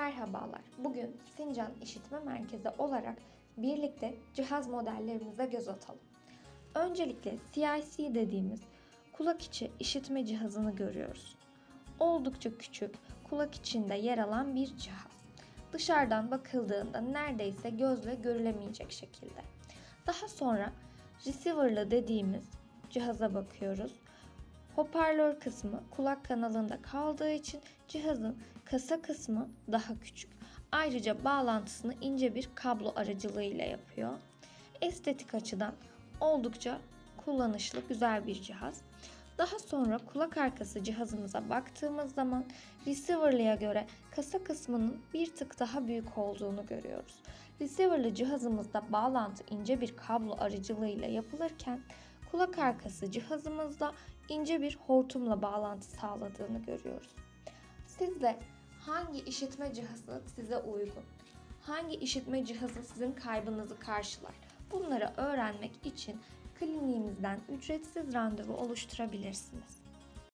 Merhabalar. Bugün Sincan İşitme Merkezi olarak birlikte cihaz modellerimize göz atalım. Öncelikle CIC dediğimiz kulak içi işitme cihazını görüyoruz. Oldukça küçük, kulak içinde yer alan bir cihaz. Dışarıdan bakıldığında neredeyse gözle görülemeyecek şekilde. Daha sonra receiver'lı dediğimiz cihaza bakıyoruz. Hoparlör kısmı kulak kanalında kaldığı için cihazın kasa kısmı daha küçük. Ayrıca bağlantısını ince bir kablo aracılığıyla yapıyor. Estetik açıdan oldukça kullanışlı güzel bir cihaz. Daha sonra kulak arkası cihazımıza baktığımız zaman receiver'lıya göre kasa kısmının bir tık daha büyük olduğunu görüyoruz. Receiver'lı cihazımızda bağlantı ince bir kablo aracılığıyla yapılırken kulak arkası cihazımızda ince bir hortumla bağlantı sağladığını görüyoruz. Siz de hangi işitme cihazı size uygun? Hangi işitme cihazı sizin kaybınızı karşılar? Bunları öğrenmek için kliniğimizden ücretsiz randevu oluşturabilirsiniz.